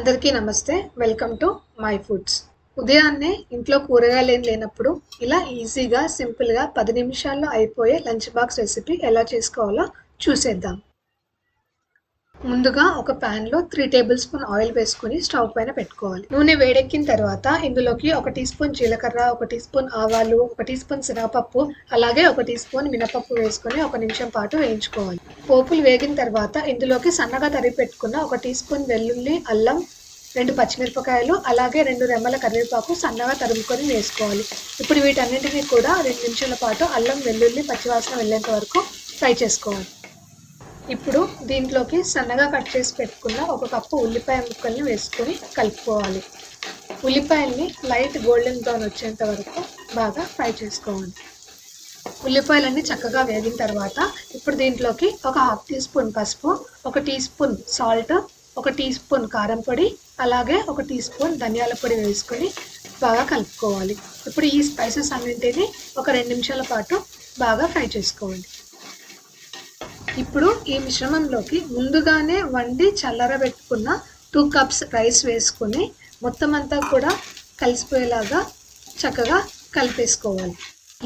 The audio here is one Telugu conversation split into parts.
అందరికీ నమస్తే. వెల్కమ్ టు మై ఫుడ్స్ ఉదయాన్నే ఇంట్లో కూరగాయలు ఏం లేనప్పుడు ఇలా ఈజీగా సింపుల్గా పది నిమిషాల్లో అయిపోయే లంచ్ బాక్స్ రెసిపీ ఎలా చేసుకోవాలో చూసేద్దాం. ముందుగా ఒక pan లో త్రీ టేబుల్ స్పూన్ ఆయిల్ వేసుకొని స్టవ్ పైన పెట్టుకోవాలి. నూనె వేడెక్కిన తర్వాత ఇందులోకి ఒక టీ స్పూన్ జీలకర్ర ఒక టీ స్పూన్ ఆవాలు ఒక టీ స్పూన్ శనగపప్పు అలాగే ఒక టీ స్పూన్ మినపప్పు వేసుకొని ఒక నిమిషం పాటు వేయించుకోవాలి. పోపులు వేగిన తర్వాత ఇందులోకి సన్నగా తరిగి పెట్టుకున్న ఒక టీ స్పూన్ వెల్లుల్లి అల్లం రెండు పచ్చిమిరపకాయలు అలాగే రెండు రెమ్మల కరివేపాకు సన్నగా తరుముకొని వేసుకోవాలి. ఇప్పుడు వీటన్నింటినీ కూడా రెండు నిమిషాల పాటు అల్లం వెల్లుల్లి పచ్చివాసన వెళ్ళేంత వరకు ఫ్రై చేసుకోవాలి. ఇప్పుడు దీంట్లోకి సన్నగా కట్ చేసి పెట్టుకున్న ఒక కప్పు ఉల్లిపాయ ముక్కల్ని వేసుకొని కలుపుకోవాలి. ఉల్లిపాయల్ని లైట్ గోల్డెన్ బ్రౌన్ వచ్చేంత వరకు బాగా ఫ్రై చేసుకోవాలి. ఉల్లిపాయలన్నీ చక్కగా వేగిన తర్వాత ఇప్పుడు దీంట్లోకి ఒక హాఫ్ టీ స్పూన్ పసుపు ఒక టీ స్పూన్ సాల్ట్ ఒక టీ స్పూన్ కారం పొడి అలాగే ఒక టీ స్పూన్ ధనియాల పొడి వేసుకొని బాగా కలుపుకోవాలి. ఇప్పుడు ఈ స్పైసెస్ అన్నింటినీ ఒక రెండు నిమిషాల పాటు బాగా ఫ్రై చేసుకోవాలి. ఇప్పుడు ఈ మిశ్రమంలోకి ముందుగానే వండి చల్లరబెట్టుకున్న టూ కప్స్ రైస్ వేసుకొని మొత్తం అంతా కూడా కలిసిపోయేలాగా చక్కగా కలిపేసుకోవాలి.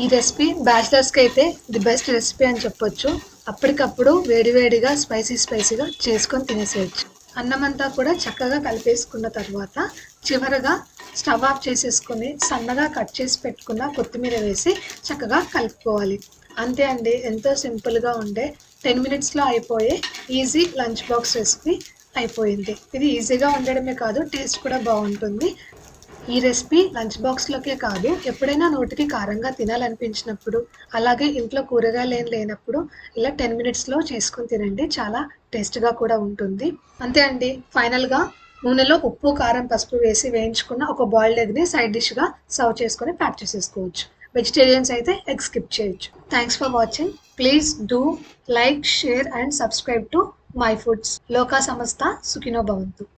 ఈ రెసిపీ బ్యాచిలర్స్కి అయితే ది బెస్ట్ రెసిపీ అని చెప్పొచ్చు. అప్పటికప్పుడు వేడివేడిగా స్పైసీ స్పైసీగా చేసుకొని తినేసేయచ్చు. అన్నం అంతా కూడా చక్కగా కలిపేసుకున్న తర్వాత చివరగా స్టవ్ ఆఫ్ చేసేసుకొని సన్నగా కట్ చేసి పెట్టుకున్న కొత్తిమీర వేసి చక్కగా కలుపుకోవాలి. అంతే అండి ఎంతో సింపుల్గా ఉండే టెన్ మినిట్స్లో అయిపోయే ఈజీ లంచ్ బాక్స్ రెసిపీ అయిపోయింది. ఇది ఈజీగా ఉండడమే కాదు టేస్ట్ కూడా బాగుంటుంది. ఈ రెసిపీ లంచ్ బాక్స్లోకే కాదు ఎప్పుడైనా నోటికి కారంగా తినాలనిపించినప్పుడు అలాగే ఇంట్లో కూరగాయలు ఏం లేనప్పుడు ఇలా టెన్ మినిట్స్లో చేసుకొని తినండి. చాలా టేస్ట్గా కూడా ఉంటుంది. అంతే అండి. ఫైనల్గా నూనెలో ఉప్పు కారం పసుపు వేసి వేయించుకున్న ఒక బాయిల్డ్ ఎగ్ని సైడ్ డిష్గా సర్వ్ చేసుకొని ప్యాక్ చేసేసుకోవచ్చు. వెజిటేరియన్స్ అయితే ఎగ్ స్కిప్ చేయొచ్చు. Thanks for watching please do like share and subscribe to my foods లోకా సంస్థ సుఖినో భవంతు